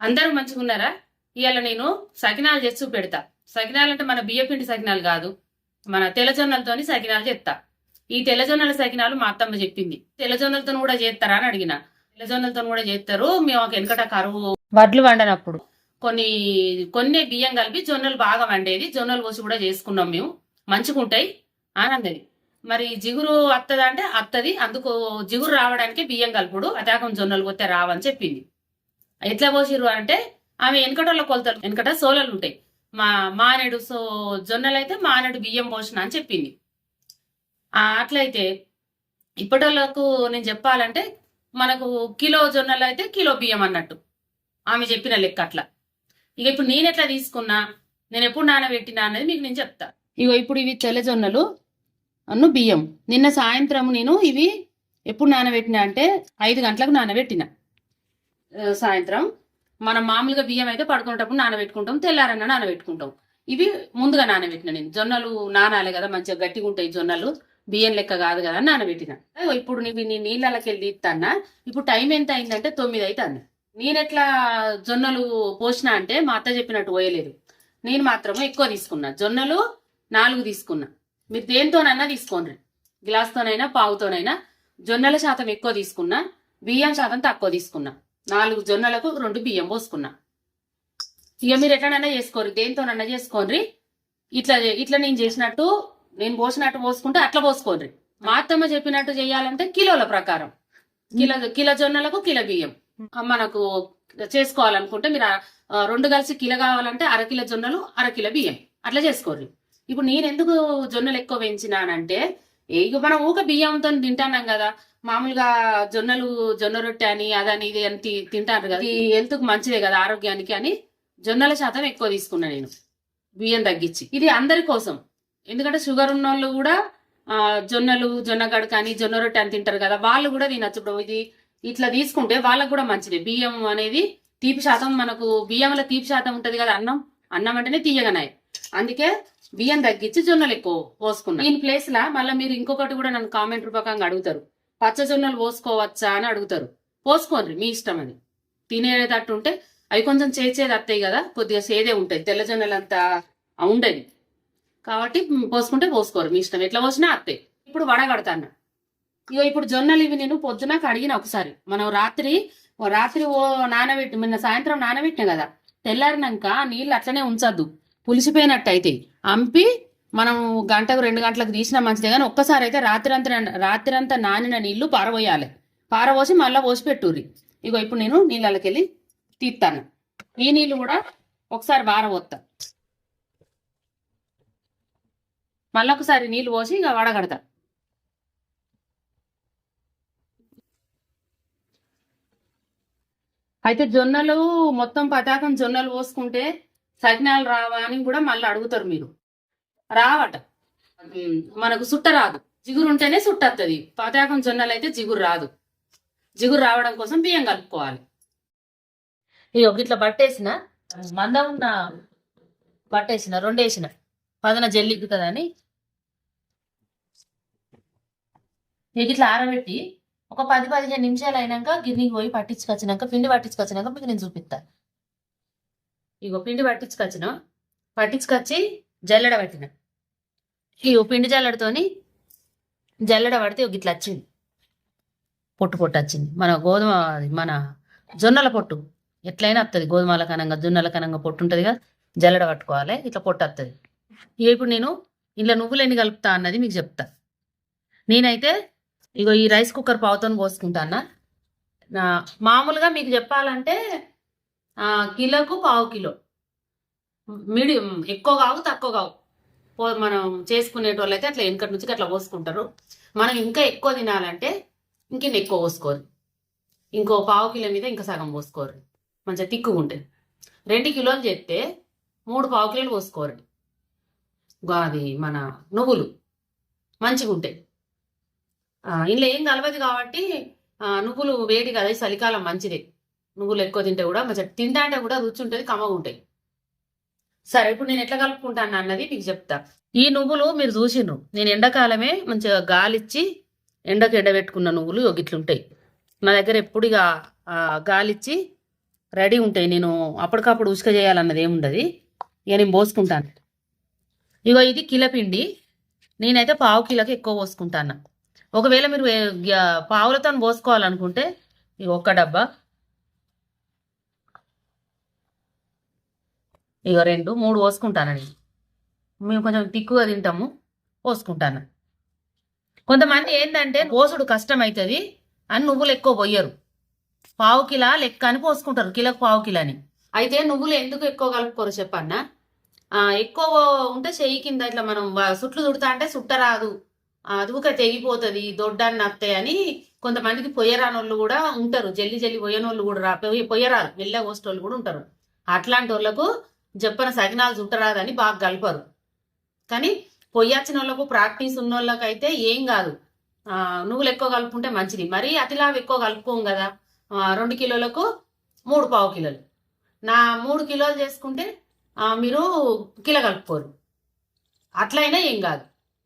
అందరూ మంచిగా ఉన్నారా ఇవాళ నేను సకినాలు చేసి పెడతా సకినాలు అంటే మన బియ్యపిండి సకినాలు కాదు. మన తెల్లజొన్నలతోని సకినాలు చేస్తా. ఈ తెల్లజొన్నల సకినాలు మా అత్తమ్మ చెప్పింది. తెల్లజొన్నలతో కూడా చేస్తారా అని అడిగిన. తెల్లజొన్నలతో కూడా చేస్తారు. మేము ఒక వెనకట కరువు వడ్లు వండనప్పుడు కొన్ని కొన్ని బియ్యం కలిపి జొన్నలు బాగా వండేది. జొన్నలు పోసి కూడా చేసుకున్నాం మేము. మంచిగా ఉంటాయి. ఆనందది. మరి జిగురు వత్తదా అంటే అత్తది. అందుకు జిగురు రావడానికి బియ్యం కలుపుడు. అతాకం జొన్నలు పోతే రావని చెప్పింది. ఎట్లా పోసిర్రు అంటే ఆమె వెనకటోళ్ళ కొలతలు వెనకట సోలలు ఉంటాయి. మా మానేడు సో జొన్నలు అయితే మానేడు బియ్యం పోసిన అని చెప్పింది. అట్లయితే ఇప్పటోళ్ళకు నేను చెప్పాలంటే మనకు కిలో జొన్నలు అయితే కిలో బియ్యం అన్నట్టు. ఆమె చెప్పిన లెక్క అట్లా. ఇక ఇప్పుడు నేను ఎట్లా తీసుకున్నా నేను ఎప్పుడు నానబెట్టినా అనేది మీకు నేను చెప్తా. ఇగో ఇప్పుడు ఇవి చెల్లజొన్నలు అన్ను బియ్యం. నిన్న సాయంత్రం నేను ఇవి ఎప్పుడు నానబెట్టినా అంటే ఐదు గంటలకు నానబెట్టిన. సాయంత్రం మనం మామూలుగా బియ్యం అయితే పడుకునేటప్పుడు నానబెట్టుకుంటాం తెల్లారన్న నానబెట్టుకుంటాం. ఇవి ముందుగా నానబెట్టిన నేను. జొన్నలు నానాలి కదా మంచిగా గట్టిగా ఉంటాయి జొన్నలు. బియ్యం లెక్క కాదు కదా అని నానబెట్టిన. ఇప్పుడు నీవి నీ నీళ్ళకి వెళ్ళి ఇస్తానా ఇప్పుడు టైం ఎంత అయిందంటే తొమ్మిది అవుతుంది నేను ఎట్లా జొన్నలు పోసినా అంటే మా అత్త చెప్పినట్టు పోయలేదు. నేను మాత్రమే ఎక్కువ తీసుకున్నా. జొన్నలు నాలుగు తీసుకున్నా. మీరు దేనితోనైనా తీసుకోండి. గ్లాస్తోనైనా పావుతోనైనా జొన్నల శాతం ఎక్కువ తీసుకున్నా బియ్యం శాతం తక్కువ తీసుకున్నా. నాలుగు జొన్నలకు రెండు బియ్యం పోసుకున్నా. ఇక మీరు ఎట్లనైనా చేసుకోరు దేనితోనైనా చేసుకోండి ఇట్లా ఇట్లా నేను చేసినట్టు నేను పోసినట్టు పోసుకుంటే అట్లా పోసుకోండి మా అత్తమ్మ చెప్పినట్టు చేయాలంటే కిలోల ప్రకారం. కిలో కిలో జొన్నలకు కిలో బియ్యం. మనకు చేసుకోవాలనుకుంటే మీరు రెండు కలిసి కిలో కావాలంటే అర కిలో జొన్నలు అర కిలో బియ్యం. అట్లా చేసుకోర్రి. ఇప్పుడు నేను ఎందుకు జొన్నలు ఎక్కువ పెంచినానంటే ఇక మనం ఊక బియ్యంతో తింటాన్నాం కదా. మామూలుగా జొన్నలు జొన్న రొట్టె అని అదని ఇది అని తి- తింటారు కదా. ఈ హెల్త్కి మంచిదే కదా ఆరోగ్యానికి అని జొన్నల శాతం ఎక్కువ తీసుకున్నా నేను. బియ్యం తగ్గించి. ఇది అందరి కోసం. ఎందుకంటే షుగర్ ఉన్న వాళ్ళు కూడా జొన్నలు జొన్న గడక అని జొన్న రొట్టె అని తింటారు కదా. వాళ్ళు కూడా తినచ్చు. ఇప్పుడు ఇది ఇట్లా తీసుకుంటే వాళ్ళకు కూడా మంచిది. బియ్యం అనేది తీపి శాతం మనకు బియ్యంలో తీపి శాతం ఉంటుంది కదా అన్నం. అన్నం అంటేనే తీయగనాయి అందుకే బియ్యం తగ్గించి జొన్నలు ఎక్కువ పోసుకున్నా. దీని ప్లేస్ లా మళ్ళీ మీరు ఇంకొకటి కూడా నన్ను కామెంట్ రూపకంగా అడుగుతారు. పచ్చ జొన్నలు పోసుకోవచ్చా అని అడుగుతారు. పోసుకోండి మీ ఇష్టం అది. తినేటట్టు ఉంటే అవి కొంచెం చేసేది అత్తయి కదా కొద్దిగా సేదే ఉంటాయి తెల్ల జొన్నలు అంతా ఉండదు. కాబట్టి పోసుకుంటే పోసుకోరు మీ ఇష్టం. ఎట్లా పోసినా అత్తయి ఇప్పుడు వడగడతాను ఇగో ఇప్పుడు జొన్నలు ఇవి నేను పొద్దున కడిగిన ఒకసారి. మనం రాత్రి ఓ రాత్రి ఓ నానబెట్టి నిన్న సాయంత్రం నానబెట్టిన కదా తెల్లారినాక నీళ్ళు అట్లనే ఉంచద్దు. పులిసిపోయినట్టు అయితే అంపి మనం గంటకు రెండు గంటలకు తీసినా మంచిదే కానీ ఒక్కసారి అయితే రాత్రి రాత్రంతా రాత్రి అంతా నానిన నీళ్ళు పారబోయాలి. పారబోసి మళ్ళీ పోసి పెట్టుర్రి. ఇగో ఇప్పుడు నేను నీళ్ళకి వెళ్ళి తీస్తాను ఈ నీళ్ళు కూడా ఒకసారి పారబోస్తా మళ్ళీ ఒకసారి నీళ్ళు పోసి ఇక వడగడతా. అయితే జొన్నలు మొత్తం పతాకం జొన్నలు పోసుకుంటే సకినాలు రావా అని కూడా మళ్ళీ అడుగుతారు మీరు. రావట. మనకు సుట్ట రాదు. జిగురు ఉంటేనే సుట్టత్తది పాతాకం జొన్నలు అయితే జిగురు రాదు. జిగురు రావడం కోసం బియ్యం కలుపుకోవాలి. ఇగో ఇట్లా బట్టేసిన మంద ఉన్న పట్టేసిన రెండేసిన. పదన జల్లిక్కుతుందని ఇక ఇట్లా ఆరబెట్టి ఒక పది పదిహేను నిమిషాలు అయినాక గిన్నెకి పోయి పట్టించుకొచ్చినాక పిండి పట్టించుకొచ్చినాక మీకు నేను చూపిస్తాను ఇగో పిండి పట్టించుకొచ్చిన. పట్టించుకొచ్చి జల్లెడ పట్టిన. ఇగో పిండి జల్లెడతోని జల్లెడ పడితే ఒక ఇట్లా వచ్చింది. పొట్టు పొట్టు వచ్చింది. మన గోధుమ మన జొన్నల పొట్టు. ఎట్లయినా వస్తుంది గోధుమల కనంగా జొన్నల కనంగా పొట్టు ఉంటుందిగా జల్లెడ పట్టుకోవాలి. ఇట్లా పొట్టు వస్తుంది ఇక ఇప్పుడు నేను ఇంట్లో నువ్వులు ఎన్ని కలుపుతా అన్నది మీకు చెప్తా. నేనైతే ఇగో ఈ రైస్ కుక్కర్ పావుతో పోసుకుంటా అన్న. మామూలుగా మీకు చెప్పాలంటే కిలోకు పావు కిలో. మీడియం ఎక్కువ కావు తక్కువ కావు. పో మనం చేసుకునేటోళ్ళు అయితే అట్లా వెనకటి నుంచి అట్లా పోసుకుంటారు. మనం ఇంకా ఎక్కువ తినాలంటే ఇంకిన్ని ఎక్కువ పోసుకోరు. ఇంకో పావు కిలో మీద ఇంకా సగం పోసుకోరు. మంచిగా తిక్కుగా ఉంటుంది రెండు కిలోలు చేస్తే మూడు పావు కిలోలు పోసుకోరు. అది మన నువ్వులు మంచిగా ఉంటాయి ఇందులో ఏం కలవదు కాబట్టి నువ్వులు వేడి కదా చలికాలం మంచిదే. నువ్వులు ఎక్కువ తింటే కూడా మంచిగా తింటా అంటే కూడా రుచి ఉంటుంది కమ్మగా ఉంటాయి సరే ఇప్పుడు నేను ఎట్లా కలుపుకుంటాను అన్నది మీకు చెప్తా. ఈ నువ్వులు మీరు చూసిండ్రు నేను ఎండాకాలమే మంచిగా గాలిచ్చి ఎండకు ఎండబెట్టుకున్న నువ్వులు ఇట్లుంటాయి నా దగ్గర ఎప్పుడు ఇక గాలిచ్చి రెడీ ఉంటాయి. నేను అప్పటికప్పుడు ఉసుక చేయాలన్నది ఏముండదు. ఇక నేను పోసుకుంటాను. ఇగో ఇది కిలపిండి నేనైతే పావు కిలోకి ఎక్కువ పోసుకుంటాను ఒకవేళ మీరు పావులతో పోసుకోవాలనుకుంటే ఇక ఒక్క డబ్బా. ఇక రెండు మూడు పోసుకుంటానండి మేము కొంచెం తిక్కుగా తింటాము పోసుకుంటాను. కొంతమంది ఏంటంటే పోసుడు కష్టం అవుతుంది అని నువ్వులు ఎక్కువ పోయరు. పావు కిలా లెక్క అని పోసుకుంటారు కిలకు పావు కిలో అని అయితే నువ్వులు ఎందుకు ఎక్కువ కలుపుకోరు చెప్పన్నా? ఎక్కువ ఉంటే చెయ్యి కింద ఇట్లా మనం సుట్లు దుడతా అంటే సుట్టరాదు అదుగుక తెగిపోతుంది దొడ్డాన్ని నత్తాయి అని కొంతమందికి పొయ్యరానోళ్ళు కూడా ఉంటారు. జల్లి జల్లి పొయ్యనోళ్ళు కూడా రా పొయ్య- పొయ్యరారు వెళ్ళ వాళ్ళు కూడా ఉంటారు. అట్లాంటి వాళ్ళకు చెప్పన సకినాలు చుట్టరాదని బాగా కలపరు కానీ పొయ్యొచ్చిన వాళ్ళకు ప్రాక్టీస్ ఉన్న వాళ్ళకైతే ఏం కాదు. నువ్వులు ఎక్కువ కలుపుకుంటే మంచిది. మరీ అతిలా ఎక్కువ కలుపుకోం కదా. రెండు కిలోలకు మూడు పావు కిలోలు. నా మూడు కిలోలు చేసుకుంటే మీరు కిలో కలుపుకోరు. అట్లయినా ఏం కాదు.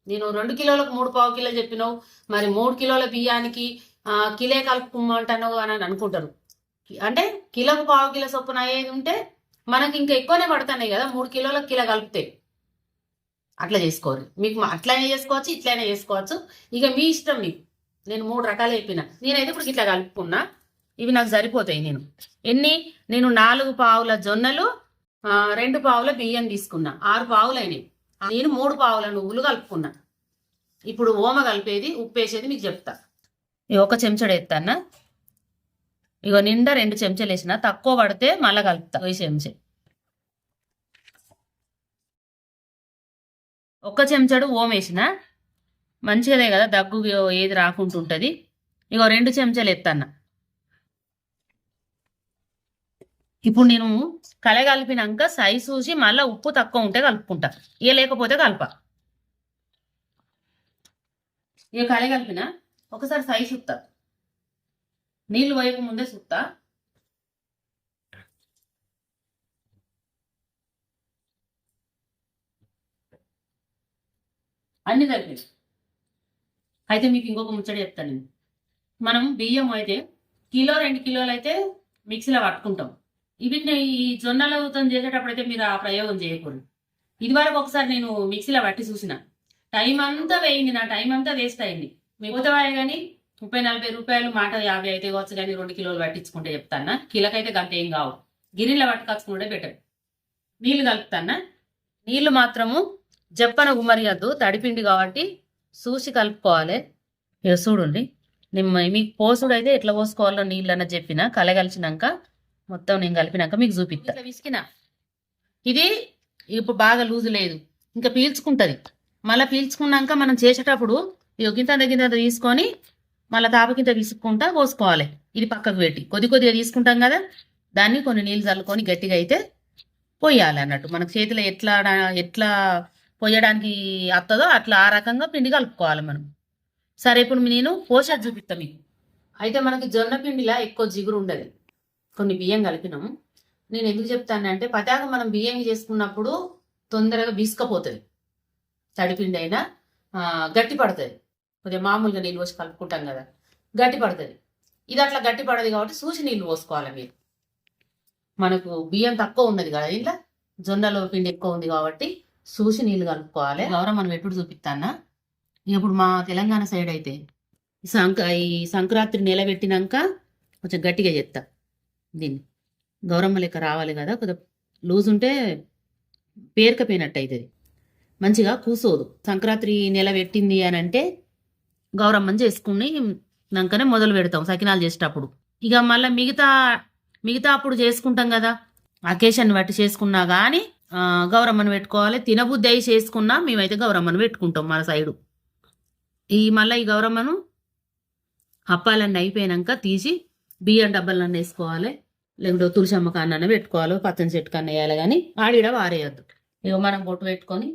నేను రెండు కిలోలకు మూడు పావు కిలో చెప్పినావు. మరి మూడు కిలోల బియ్యానికి కిలే కలుపుకోమంటాను అని అని అనుకుంటారు. అంటే కిలోకు పావు కిలో చొప్పున అయ్యేది ఉంటే మనకి ఇంకా ఎక్కువనే పడుతున్నాయి కదా మూడు కిలోలకు కిలో కలిపితే. అట్లా చేసుకోరు. మీకు మా- అట్లనే చేసుకోవచ్చు ఇట్లనే చేసుకోవచ్చు. ఇక మీ ఇష్టం మీకు నేను మూడు రకాలు చెప్పిన. నేనైతే ఇప్పుడు ఇట్లా కలుపుకున్నా. ఇవి నాకు సరిపోతాయి నేను. ఎన్ని? నేను నాలుగు పావుల జొన్నలు రెండు పావుల బియ్యం తీసుకున్నా. ఆరు పావులు అయినాయి నేను మూడు పావుల నువ్వులు కలుపుకున్నా. ఇప్పుడు ఓమ కలిపేది ఉప్పు వేసేది మీకు చెప్తా. ఒక చెంచాడు ఎత్తానా ఇగో నిండా రెండు చెంచాలు వేసిన తక్కువ పడితే మళ్ళీ కలుపుతా. ఈ చెంచా. ఒక్క చెంచాడు ఓం వేసిన మంచిదే కదా దగ్గు ఏది రాకుంటుంటుంది ఇగో రెండు చెంచాలు ఎత్తన్న. ఇప్పుడు నేను కలగలిపినాక సై చూసి మళ్ళీ ఉప్పు తక్కువ ఉంటే కలుపుకుంటా. ఇక లేకపోతే కలప. ఇక కలగలిపిన ఒకసారి సై చూస్తా. నీళ్ళు పోయక ముందే చూస్తా అన్ని కలిపి అయితే మీకు ఇంకొక ముచ్చట చెప్తాను నేను. మనం బియ్యం అయితే కిలో రెండు కిలోలు అయితే మిక్సీలో పట్టుకుంటాం. వీటిని ఈ జొన్నలతో చేసేటప్పుడు అయితే మీరు ఆ ప్రయోగం చేయకూడదు. ఇదివరకు ఒకసారి నేను మిక్సీలో పట్టి చూసిన. టైం అంతా వేయింది నా టైం అంతా వేస్ట్ అయింది. మిగతావాయ కానీ ముప్పై నలభై రూపాయలు మాట యాభై అయితే కావచ్చు కానీ రెండు కిలోలు పట్టించుకుంటే చెప్తానా? కిలోకైతే గంత ఏం కావు. గిన్నెలో పట్టుకొచ్చుకుంటే బెటర్ నీళ్ళు కలుపుతానా? నీళ్ళు మాత్రము జప్పన గుమ్మరియద్దు తడిపిండి కాబట్టి చూసి కలుపుకోవాలి. ఇక చూడండి నిమ్మ మీకు పోసుడు అయితే ఎట్లా పోసుకోవాలో నీళ్ళు అన్న చెప్పిన కలగలిచినాక మొత్తం నేను కలిపినాక మీకు చూపిస్తా. విసికిన. ఇది ఇప్పుడు బాగా లూజు లేదు. ఇంకా పీల్చుకుంటది. మళ్ళీ పీల్చుకున్నాక మనం చేసేటప్పుడు ఇక గింత గింత తీసుకొని మళ్ళీ తాపకింత తీసుకుంటా పోసుకోవాలి. ఇది పక్కకు పెట్టి. కొద్ది కొద్దిగా తీసుకుంటాం కదా దాన్ని కొన్ని నీళ్ళు చల్లుకొని గట్టిగా అయితే పోయాలి అన్నట్టు. మనకు చేతిలో ఎట్లా ఎట్లా పోయడానికి వస్తుందో అట్లా ఆ రకంగా పిండి కలుపుకోవాలి మనం. సరే ఇప్పుడు నేను పోషాది చూపిస్తా మీకు. అయితే మనకి జొన్న పిండిలా ఎక్కువ జిగురు ఉండదు. కొన్ని బియ్యం కలిపినాం నేను ఎందుకు చెప్తానంటే పతాక మనం బియ్యం చేసుకున్నప్పుడు తొందరగా బీసుకపోతుంది తడిపిండి అయినా గట్టి పడుతుంది కొద్దిగా మామూలుగా నీళ్ళు పోసి కలుపుకుంటాం కదా. గట్టి పడుతుంది. ఇది అట్లా గట్టి పడదు కాబట్టి సూచి నీళ్ళు పోసుకోవాలి మీరు. మనకు బియ్యం తక్కువ ఉన్నది కదా ఇంట్లో జొన్నలో పిండి ఎక్కువ ఉంది కాబట్టి సూసి నీళ్ళు కలుపుకోవాలి. గౌరవం మనం ఎప్పుడు చూపిస్తానా? ఇప్పుడు మా తెలంగాణ సైడ్ అయితే ఈ సంక ఈ సంక్రాంతి నిలబెట్టినాక కొంచెం గట్టిగా చేస్తా దీన్ని. గౌరమ్మ లెక్క రావాలి కదా కొద్దిగా లూజ్ ఉంటే పేరుకపోయినట్టు అవుతుంది. మంచిగా కూసోదు. సంక్రాంతి నిలబెట్టింది అని అంటే గౌరమ్మని చేసుకుని దానికనే మొదలు పెడతాం సకినాలు చేసేటప్పుడు. ఇక మళ్ళీ మిగతా మిగతా అప్పుడు చేసుకుంటాం కదా. అకేషన్ బట్టి చేసుకున్నా కానీ గౌరమ్మను పెట్టుకోవాలి. తినబుద్ధి అయి చేసుకున్నా మేమైతే గౌరమ్మను పెట్టుకుంటాం మన సైడు. ఈ మళ్ళీ ఈ గౌరమ్మను అప్పాలన్నీ అయిపోయాక తీసి బియ్యం డబ్బాలన్నీ వేసుకోవాలి. లేకుంటే తులసమ్మ కన్నా పెట్టుకోవాలి. పచ్చని చెట్టు కన్నా వేయాలి కానీ ఆడిడ వారేయద్దు. ఇక మనం బొట్టు పెట్టుకొని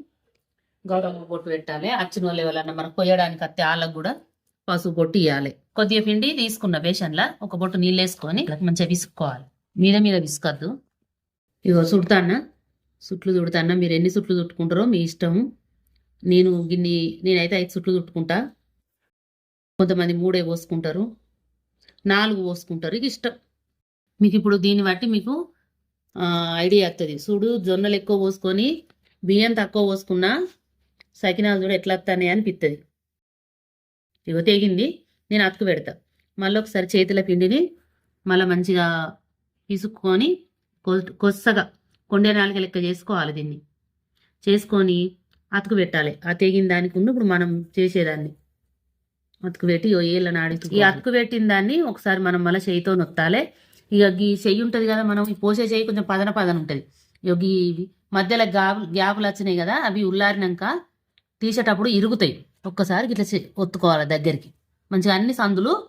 గౌరమ్మ బొట్టు పెట్టాలి. అచ్చిన వాళ్ళు ఎవరన్నా మనం కొయ్యడానికి అత్తే వాళ్ళకు కూడా పసుపు బొట్టు ఇవ్వాలి కొద్దిగా పిండి తీసుకున్న బేషన్లా ఒక బొట్టు నీళ్ళు వేసుకొని మంచిగా విసుక్కోవాలి. మీద మీద విసుకద్దు. ఇగో చుడతానా? సుట్లు చుడతానా? మీరు ఎన్ని సుట్లు చుట్టుకుంటారో మీ ఇష్టము నేను గిన్ని నేనైతే ఐదు సుట్లు చుట్టుకుంటా. కొంతమంది మూడే పోసుకుంటారు. నాలుగు పోసుకుంటారు. ఇక ఇష్టం. మీకు ఇప్పుడు దీన్ని బట్టి మీకు ఐడియా వస్తుంది చూడు జొన్నలు ఎక్కువ పోసుకొని బియ్యం తక్కువ పోసుకున్నా సకినాలు చూడు ఎట్లా వస్తాయి అనిపిస్తుంది ఇగో తెగింది నేను అతుకు పెడతా. మళ్ళీ ఒకసారి చేతుల పిండిని మళ్ళీ మంచిగా పిసుక్కొని కొ- కొచ్చగా కొండే నాలుక లెక్క చేసుకోవాలి దీన్ని. చేసుకొని అతుకు పెట్టాలి. ఆ తెగిన దానికి ఉన్న ఇప్పుడు మనం చేసేదాన్ని. అతుకు పెట్టి ఓ ఏళ్ళ నాడు ఈ అతుకు పెట్టిన దాన్ని ఒకసారి మనం మళ్ళీ చేయితో నొత్తాలి. ఇక ఈ చెయ్యి ఉంటుంది కదా మనం ఈ పోసే చెయ్యి కొంచెం పదన పదన ఉంటుంది. ఇక ఈ మధ్యలో గ్యాప్ గ్యాపులు వచ్చినాయి కదా అవి ఉల్లారినాక తీసేటప్పుడు ఇరుగుతాయి. ఒక్కసారి ఇట్లా చే- ఒత్తుకోవాలి దగ్గరికి. మంచిగా అన్ని సందులు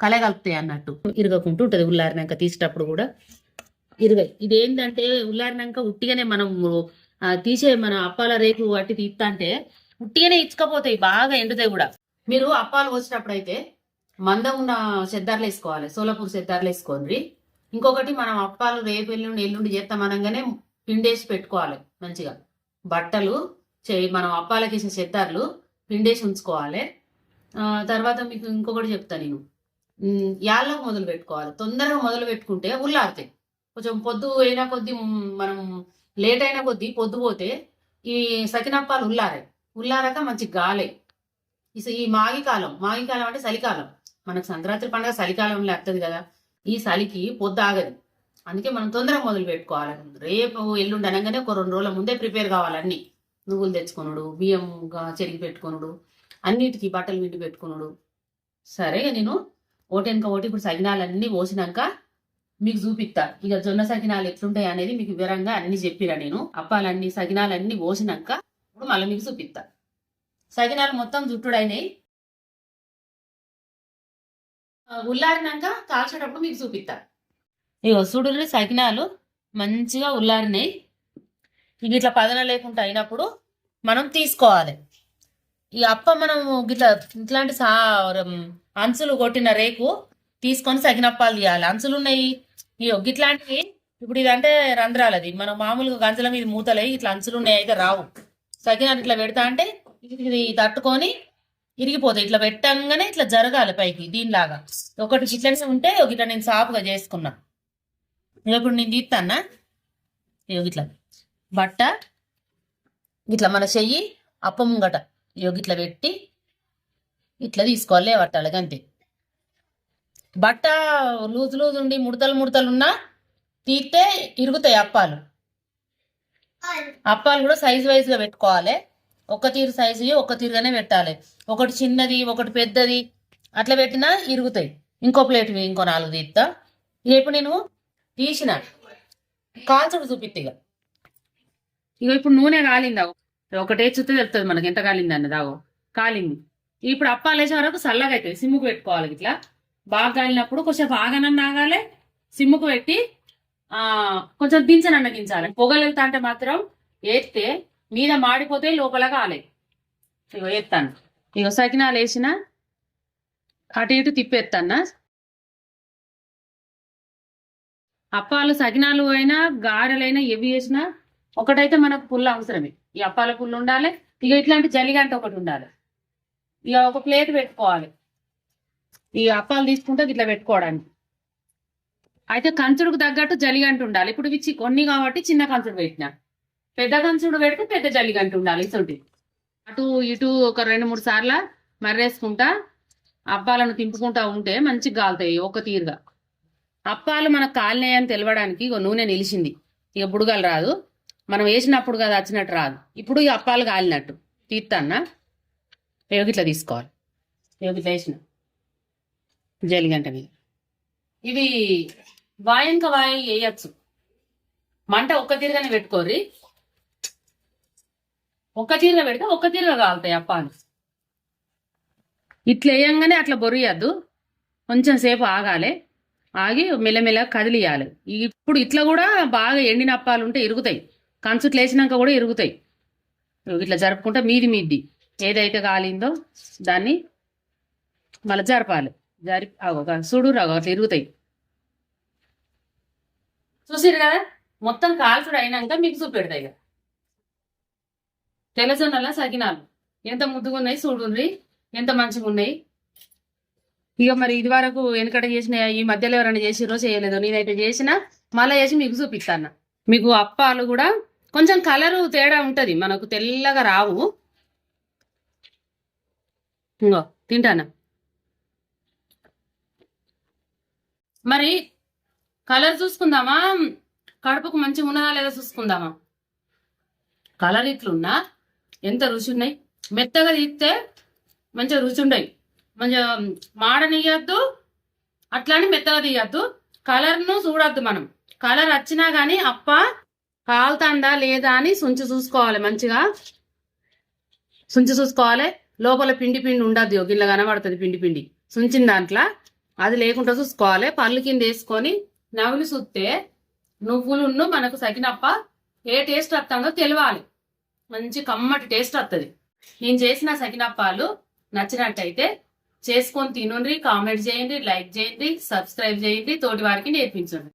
కలగలుపుతాయి అన్నట్టు. ఇరగకుంటూ ఉంటుంది ఉల్లారినాక తీసేటప్పుడు కూడా. ఇరగాయి ఇది ఏంటంటే ఉల్లారినాక ఉట్టిగానే మనం తీసే మన అప్పాల రేపు వాటి తీస్తా అంటే ఉట్టిగానే ఇచ్చుకపోతాయి బాగా ఎండుతాయి కూడా. మీరు అప్పాలు పోసేటప్పుడు అయితే మందం ఉన్న సెద్దార్లు వేసుకోవాలి. సోలాపూర్ సెద్దార్లు వేసుకోండి. ఇంకొకటి మనం అప్పాలు రేపు ఎల్లుండి ఎల్లుండి చేస్తామనగానే పిండేసి పెట్టుకోవాలి మంచిగా. బట్టలు చే మనం అప్పాలకి వేసే చెద్దార్లు పిండేసి ఉంచుకోవాలి. తర్వాత మీకు ఇంకొకటి చెప్తా నేను. ఉమ్, యాళ్ళకు మొదలు పెట్టుకోవాలి. తొందరగా మొదలు పెట్టుకుంటే ఉల్లారుతాయి కొంచెం పొద్దు అయినా కొద్దీ మనం లేట్ అయినా కొద్దీ పొద్దు పోతే ఈ సకినప్పాలు ఉల్లారాయి ఉల్లారాక మంచి గాలే. ఈ మాగి కాలం మాగి కాలం అంటే చలికాలం. మనకు సంక్రాంతి పండుగ చలికాలంలో వస్తుంది కదా. ఈ చలికి పొద్దు ఆగదు. అందుకే మనం తొందరగా మొదలు పెట్టుకోవాలి. రేపు ఎల్లుండి అనగానే ఒక రెండు రోజుల ముందే ప్రిపేర్ కావాలన్నీ నువ్వులు తెచ్చుకొనుడు బియ్యంగా చెరిగి పెట్టుకొనుడు అన్నిటికీ బట్టలు విండి పెట్టుకున్నాడు సరే నేను ఓటెనక ఓటి ఇప్పుడు సగినాలన్నీ పోసినాక మీకు చూపిస్తా ఇక జొన్న సకినాలు ఎట్లుంటాయి అనేది మీకు వివరంగా అన్ని చెప్పిరా నేను. అప్పాలన్నీ సగినాలన్నీ పోసినాక ఇప్పుడు మళ్ళీ మీకు చూపిస్తా సగినాలు మొత్తం జుట్టుడైనాయి. ఉల్లారినాక కాల్చేటప్పుడు మీకు చూపిస్తా ఇక చూడు సకినాలు మంచిగా ఉల్లారినాయి. ఇక ఇట్లా పదన లేకుండా అయినప్పుడు మనం తీసుకోవాలి. ఈ అప్ప మనం ఇట్లా ఇట్లాంటి సా అంచులు కొట్టిన రేకు తీసుకొని సగినప్పాలు తీయాలి. అంచులు ఉన్నాయి. ఇగో ఇట్లాంటివి ఇప్పుడు ఇదంటే రంధ్రాలది. మనం మామూలుగా గంజల మీద మూతలై ఇట్లా అంచులు ఉన్నాయి అయితే రావు. సకినాలు ఇట్లా పెడతా అంటే ఇది తట్టుకొని ఇరిగిపోతాయి. ఇట్లా పెట్టంగానే ఇట్లా జరగాలి పైకి దీనిలాగా. ఒకటి ఇట్లనే ఉంటే ఒక ఇట్లా నేను సాపుగా చేసుకున్నా. ఇప్పుడు నేను తీస్తానా ఇగో ఇట్లా బట్ట ఇట్లా మన చెయ్యి అప్ప ముంగట. ఇగో ఇట్లా పెట్టి ఇట్లా తీసుకోవాలి పట్టాలి అంతే బట్ట లూజు లూజు ఉండి ముడతలు ముడతలు ఉన్నా తీస్తే ఇరుగుతాయి అప్పాలు. అప్పాలు కూడా సైజు వైజ్గా పెట్టుకోవాలి. ఒక తీరు సైజు ఒక తీరుగానే పెట్టాలి. ఒకటి చిన్నది ఒకటి పెద్దది అట్లా పెట్టినా ఇరుగుతాయి. ఇంకో ప్లేట్ ఇంకో నాలుగు తీస్తా. రేపు ఇప్పుడు నేను తీసిన. కాల్చుడు చూపిత్తి ఇక ఇక ఇప్పుడు నూనె కాలిందా ఒకటే చుట్టూ తెలుస్తుంది మనకి ఎంత కాలింది అన్నది ఆగో. కాలింది. ఇప్పుడు అప్పాలు వేసే వరకు చల్లగా అవుతుంది సిమ్ముకు పెట్టుకోవాలి ఇట్లా. బాగా కాలినప్పుడు కొంచెం బాగానన్నా ఆగాలి సిమ్ముకు పెట్టి ఆ కొంచెం దించనన్న దించాలి. పొగలు వెళ్తా అంటే మాత్రం వేస్తే మీద మాడిపోతే లోపల కాలే. ఇగో ఎత్తాను ఇగో సకినాలు వేసిన అటు ఇటు తిప్పేస్తాను అప్పాలు సకినాలు అయినా గారెలైనా ఎవి వేసినా ఒకటైతే మనకు పుల్ల అవసరమే. ఈ అప్పాల పుల్ల ఉండాలి ఇక ఇట్లాంటి జలిగంట ఒకటి ఉండాలి. ఇక ఒక ప్లేట్ పెట్టుకోవాలి. ఈ అప్పాలు తీసుకుంటే ఇట్లా పెట్టుకోవడానికి. అయితే కంచుడుకు తగ్గట్టు జలిగంట ఉండాలి. ఇప్పుడు ఇవి కొన్ని కాబట్టి చిన్న కంచుడు పెట్టిన. పెద్ద కంచుడు పెడితే పెద్ద జలిగంట ఉండాలి ఇటువంటి అటు ఇటు ఒక రెండు మూడు సార్లు మర్రేసుకుంటా అప్పాలను తింపుకుంటా ఉంటే మంచిగా కాలుతాయి ఒక తీరుగా. అప్పాలు మనకు కాలినాయి అని తెలవడానికి నూనె నిలిచింది. ఇక బుడగలు రాదు. మనం వేసినప్పుడు కదా వచ్చినట్టు రాదు. ఇప్పుడు ఈ అప్పాలు కాలినట్టు. తీస్తాన్నా యోగిట్లా తీసుకోవాలి. యోగిట్లా వేసిన. జలిగంట మీద. ఇవి వాయంక వాయి వేయచ్చు. మంట ఒక్క తీరుగానే పెట్టుకోర్రి. ఒక్క తీరుగా పెడితే ఒక్క తీరుగా కాలుతాయి అప్పాలు. ఇట్లా వేయంగానే అట్లా బొరియద్దు. కొంచెం సేపు ఆగాలి. ఆగి మెల్లమెల్ల కదిలియాలి. ఇప్పుడు ఇట్లా కూడా బాగా ఎండిన అప్పాలు ఉంటే ఇరుగుతాయి. కంచుట్లు వేసినాక కూడా ఇరుగుతాయి. ఇట్లా జరుపుకుంటే మీది మీది. ఏదైతే కాలిందో దాన్ని మళ్ళీ జరపాలి. జరి అగో చూడు రాగో అట్లా ఇరుగుతాయి. చూసారు కదా? మొత్తం కాల్చుడు అయినాక మీకు చూపెడతాయి ఇక. తెల్లజొన్నల సకినాలు. ఎంత ముద్దుగా ఉన్నాయి చూడుండ్రి ఎంత మంచిగా ఉన్నాయి ఇక మరి ఇది వరకు వెనకట చేసిన ఈ మధ్యలో ఎవరైనా చేసిరో చేయలేదో? నేనైతే చేసిన మళ్ళీ చేసి మీకు చూపిస్తాను మీకు అప్పాలు కూడా కొంచెం కలరు తేడా ఉంటుంది. మనకు తెల్లగా రావు. ఇంకో తింటానా? మరి కలర్ చూసుకుందామా? కడుపుకు మంచిగా ఉన్నదా లేదా చూసుకుందామా? కలర్ ఇట్లున్నా ఎంత రుచి ఉన్నాయి మెత్తగా తీస్తే మంచిగా రుచి ఉండయి మంచిగా మాడనియద్దు అట్లానే మెత్తగా తీయద్దు. కలర్ను చూడద్దు మనం. కలర్ వచ్చినా కానీ అప్ప కాలుతాందా లేదా అని సుంచి చూసుకోవాలి మంచిగా. సుంచి చూసుకోవాలి. లోపల పిండి పిండి ఉండద్దు. గిల్ల కనబడుతుంది పిండి పిండి. సుంచిన దాంట్లో అది లేకుండా చూసుకోవాలి. పళ్ళు కింద వేసుకొని నవ్వులు చూస్తే నువ్వులున్ను మనకు సగినప్ప ఏ టేస్ట్ వస్తుందో తెలియాలి మంచి కమ్మటి టేస్ట్ వస్తుంది నేను చేసిన సకినప్పాలు నచ్చినట్టయితే చేసుకొని తినండి కామెంట్ చేయండి లైక్ చేయండి సబ్స్క్రైబ్ చేయండి తోటి వారికి నేర్పించండి.